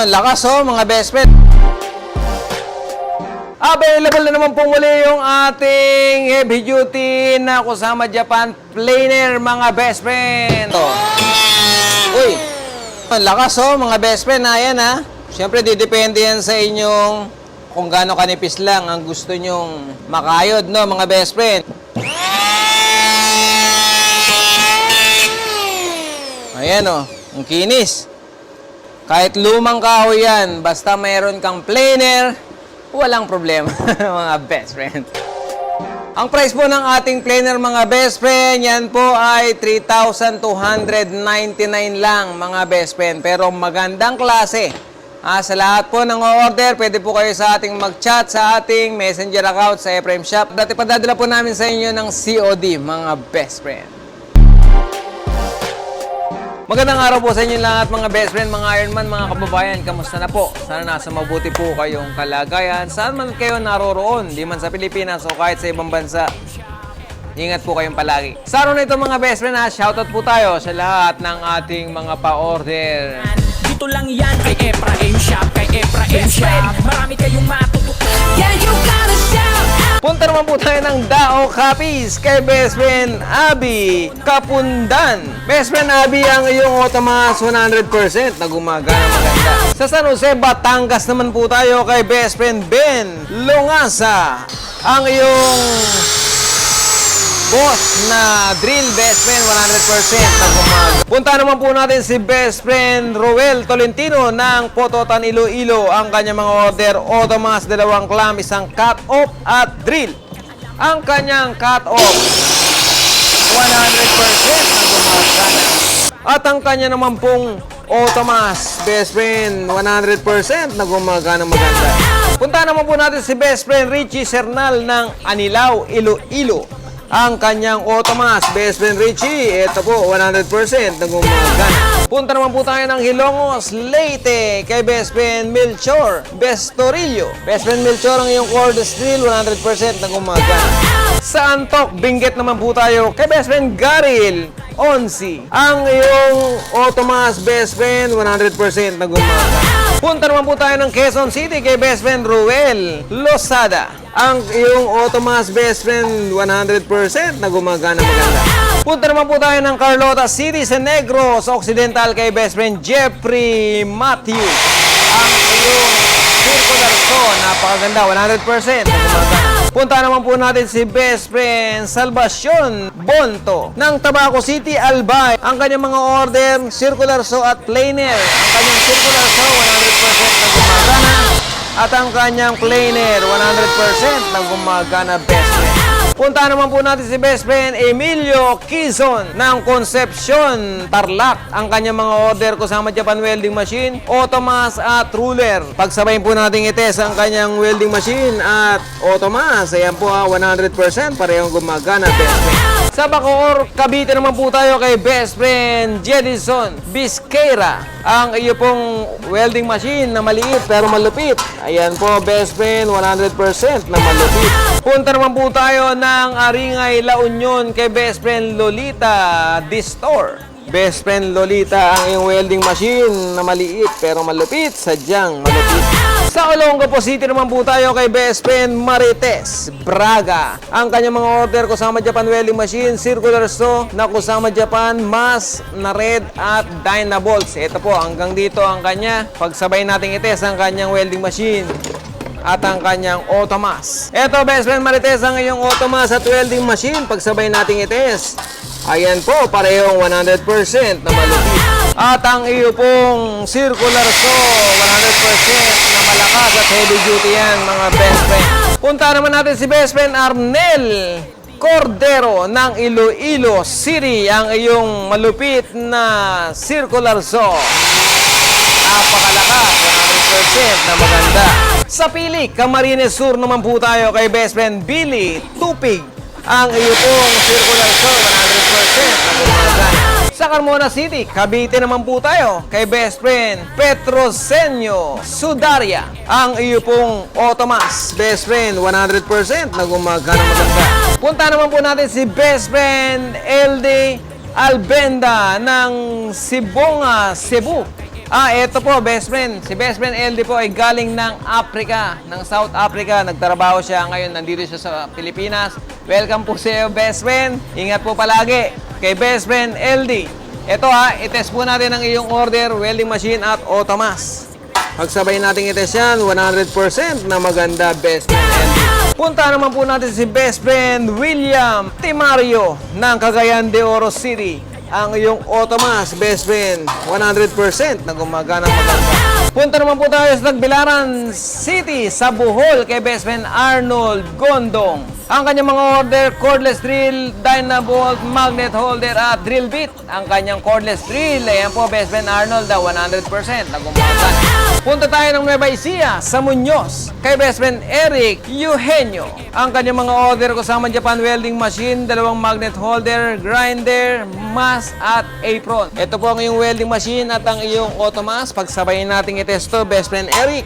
Ang lakas oh, mga best friend. Available na naman po muli yung ating heavy duty na Kusama Japan planer mga best friend. Oh. Uy, ang lakas oh mga best friend na yan ha. Siyempre didepende yan sa inyong kung gaano kanipis lang ang gusto nyong makayod no mga best friend. Ayan oh, ang kinis. Kahit lumang kahoy yan, basta mayroon kang planer, walang problema, mga best friend. Ang price po ng ating planer, mga best friend, yan po ay 3,299 lang, mga best friend. Pero magandang klase. Ah, sa lahat po ng order, pwede po kayo sa ating mag-chat sa ating messenger account sa Ephraim Shop. Dati padadala po namin sa inyo ng COD, mga best friend. Magandang araw po sa inyo lahat mga best friend, mga Ironman, mga kababayan. Kamusta na po? Sana nasa mabuti po kayong kalagayan. Saan man kayo naroroon, di man sa Pilipinas o kahit sa ibang bansa. Ingat po kayong palagi. Sa araw na ito mga best friend ha, shoutout po tayo sa lahat ng ating mga pa-order. Dito lang yan kay Efraim Shop Kay Efraim Shop Marami kayong matututunan Yeah, you gotta shout out. Punta naman po tayo ng Dao Copies kay best friend Abby Kapundan. Best friend Abby ang iyong Otomas 100% na gumagana maganda. Sa San Jose, Batangas naman po tayo kay best friend Ben Longasa. Ang iyong boss na drill best friend 100% na. Punta naman po natin si best friend Roel Tolentino ng Pototan Iloilo. Ang kanyang mga order, Otomas, dalawang clam, isang cut-off at drill. Ang kanyang cut-off, 100% na gumagana. At ang kanya naman pong Otomas, best friend, 100% na gumagana maganda. Punta naman po natin si best friend Richie Sernal ng Anilao, Iloilo. Ang kanyang Otomas, best friend Richie, ito po, 100% na gumagana. Punta naman po tayo ng Hilongos, Leyte, kay best friend Melchor, Bestorillo. Best friend Melchor, ang iyong cordless drill, 100% na gumagana. Sa Antok, Benguet naman po tayo kay best friend Garil, Onsi. Ang iyong Otomas best friend, 100% na gumagana. Punta naman po tayo ng Quezon City kay best friend Ruel Losada. Ang iyong Otomas best friend, 100% na gumagana maganda. Punta naman po tayo ng Carlota City sa Negros Occidental kay best friend Jeffrey Matthew. Ang iyong circular saw, napakaganda, 100% na gumagana. Punta naman po natin si best friend Salvacion Bonto ng Tabaco City, Albay. Ang kanyang mga order, circular saw at planer. Ang kanyang circular saw, 100% na gumagana. At ang kanyang planer, 100% na gumagana best friend. Punta naman po natin si best friend Emilio Quizon ng Concepcion, Tarlac. Ang kanyang mga order kasama Japan Welding Machine, Otomas at Ruler. Pagsabayin po natin ites ang kanyang welding machine at Otomas. Ayan po ha, 100% parehong gumagana best friend. Sa Bacoor, Cavite naman po tayo kay best friend Jedison Bisquera. Ang iyo pong welding machine na maliit pero malupit. Ayan po, best friend, 100% na malupit. Punta naman po tayo ng Aringay, La Union kay best friend Lolita Distor. Best friend Lolita, ang iyong welding machine na maliit pero malupit, sadyang malupit. Sa Olongapo City naman po tayo kay best friend Marites Braga. Ang kanyang mga order kasama Japan Welding Machine, Circular Saw na kasama Japan, Mas, na Red at Dynabolts. Ito po, hanggang dito ang kanya. Pagsabay natin ites ang kanyang welding machine at ang kanyang Otomas. Ito, best friend Marites, ang iyong Otomas at welding machine. Pagsabay natin ites. Ayan po, parehong 100% na malupit. At ang iyo pong circular saw, 100% na malakas at heavy duty yan, mga best friend. Punta naman natin si best friend Arnel Cordero ng Iloilo City, ang iyong malupit na circular saw. Napakalakas, 100% na maganda. Sa Pili, Camarines Sur naman po tayo kay best friend Billy Tupig. Ang iyo pong circular saw, 100% na gumagana. Sa Carmona City, Cavite naman po tayo kay best friend Petrosenyo Sudaria. Ang iyo pong Otomas, best friend, 100% na gumagana maganda. Punta naman po natin si best friend LD Albenda ng Sibonga, Cebu. Ah, eto po, best friend. Si best friend LD po ay galing ng Africa, ng South Africa. Nagtrabaho siya ngayon, nandito siya sa Pilipinas. Welcome po sa iyo, best friend. Ingat po palagi kay best friend LD. Ito ha, itest po natin ang iyong order, welding machine at automas. Pagsabay natin itest yan, 100% na maganda, best friend LD. Punta naman po natin si best friend William Timario ng Cagayan de Oro City. Ang iyong automas, best friend, 100% na gumagana maganda. Punta naman po tayo sa Tagbilaran City sa Bohol kay best friend Arnold Gondong. Ang kanyang mga order, cordless drill, Dynabolt, magnet holder at drill bit. Ang kanyang cordless drill, ayan po best friend Arnold, ah, 100% na gumagana. Punta tayo ng Nueva Ecija sa Muñoz kay best friend Eric Eugenio. Ang kanyang mga order kasama Japan welding machine, dalawang magnet holder, grinder, mask at apron. Ito po ang iyong welding machine at ang iyong automas. Pagsabayin natin itesto, best friend Eric.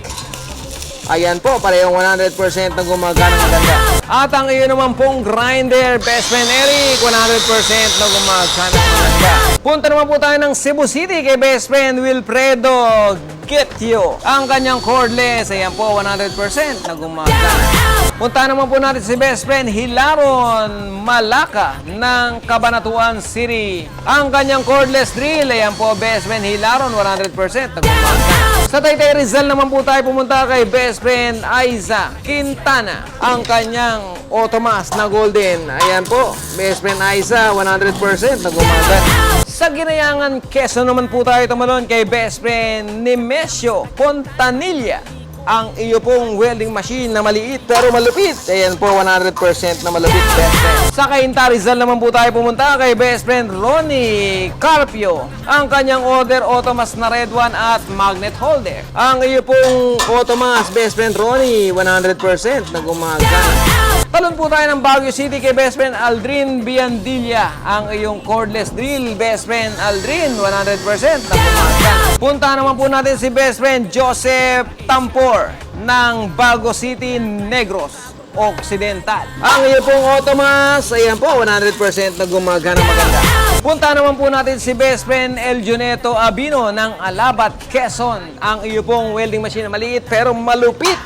Ayan po, parehong 100% na gumagana maganda. At ang iyo naman pong grinder, best friend Eric, 100% na gumagana maganda. Punta naman po tayo ng Cebu City kay best friend Wilfredo Getio. Ang kanyang cordless, ayan po, 100% na gumagana. Punta naman po natin si best friend Hilaron Malaka ng Cabanatuan City. Ang kanyang cordless drill, ayan po, best friend Hilaron, 100% na gumagana. Sa Taytay Rizal naman po tayo pumunta kay best friend Aiza Quintana. Ang kanyang automas na golden. Ayan po, best friend Aiza, 100% na gumagana. Sa Ginayangan, Quezon naman po tayo tumalon kay best friend Nemesio Pontanilla. Ang iyo pong welding machine na maliit pero malupit. Ayan po, 100% na malupit. Sa Cainta Rizal naman po tayo pumunta kay best friend Ronnie Carpio. Ang kanyang order, automas na red one at magnet holder. Ang iyo pong automas, best friend Ronnie, 100% na gumagana. Talon po tayo ng Baguio City kay best friend Aldrin Biandilla. Ang iyong cordless drill, best friend Aldrin, 100% na gumagana. Punta naman po natin si best friend Joseph Tampor ng Bago City, Negros. Occidental. Ang iyo pong automas, ayan po, 100% na gumagana maganda. Punta naman po natin si best friend El Juneto Abino ng Alabat, Quezon. Ang iyo pong welding machine na maliit pero malupit.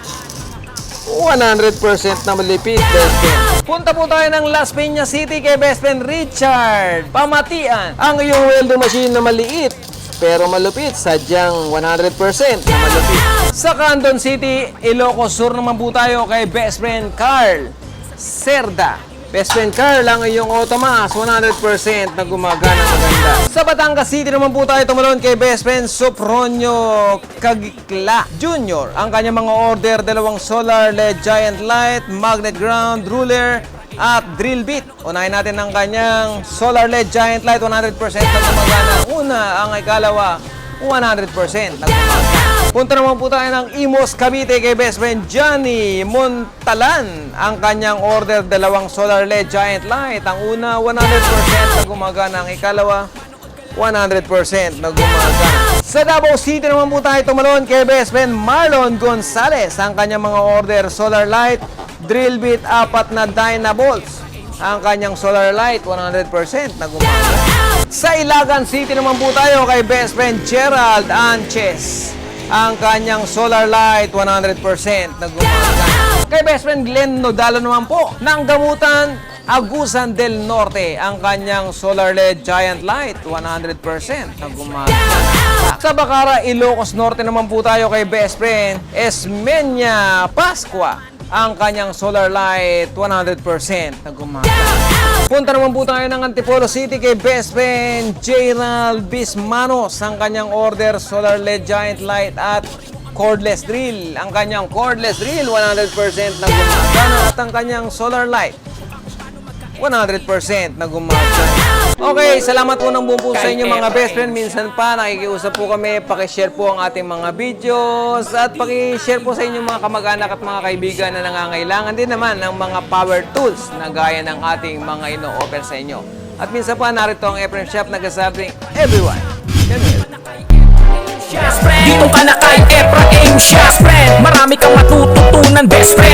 100% na malipit, best friend. Punta po tayo ng Las Piñas City kay best friend Richard Pamatian. Ang iyong welding machine na maliit pero malupit, sadyang 100% na malupit. Sa Candon City, Ilocos Sur naman po tayo kay best friend Carl Cerda. Best friend Carl, ang iyong automas, 100% na gumagana maganda. Sa Batangas City naman po tayo tumalon kay best friend Sopronio Kagikla Jr. Ang kanyang mga order, dalawang solar LED giant light, magnet ground, ruler, at drill bit. Unahin natin ang kanyang solar LED giant light, 100% na gumagana. Una, ang ikalawa, 100% na gumagana. Punta naman po tayo ng Imos Cavite kay best friend Johnny Montalan. Ang kanyang order, dalawang solar LED giant light. Ang una, 100% na gumagana. Ang ikalawa, 100% na gumagana. Sa Davao City naman po tayo tumalon kay best friend Marlon Gonzales. Ang kanyang mga order, solar light, drill bit, apat na Dynabolts. Ang kanyang solar light, 100% na gumagana. Sa Ilagan City naman po tayo kay best friend Gerald Anches. Ang kanyang solar light, 100% na gumagana. Kay best friend Glenn Nodalo naman po, ng gamutan Agusan del Norte. Ang kanyang solar LED giant light, 100% na gumagana. Sa Bacara, Ilocos Norte naman po tayo kay best friend Esmenia Pascua. Ang kanyang solar light, 100% na gumagana. Punta naman po tayo ng Antipolo City kay best friend Gerald Bismanos. Ang kanyang order, solar LED giant light at cordless drill. Ang kanyang cordless drill, 100% na gumagana. At ang kanyang solar light, 100% na gumagana. Okay, salamat po ng buong puso sa inyo mga best friend. Minsan pa, nakikiusap po kami. Pakishare po ang ating mga videos at pakishare po sa inyo mga kamag-anak at mga kaibigan na nangangailangan din naman ng mga power tools na gaya ng ating mga ino-offer sa inyo. At minsan pa, narito ang Efrem Shop nagsasabing, everyone, help. Dito ka na kay Efraim Shop Marami kang matututunan best friend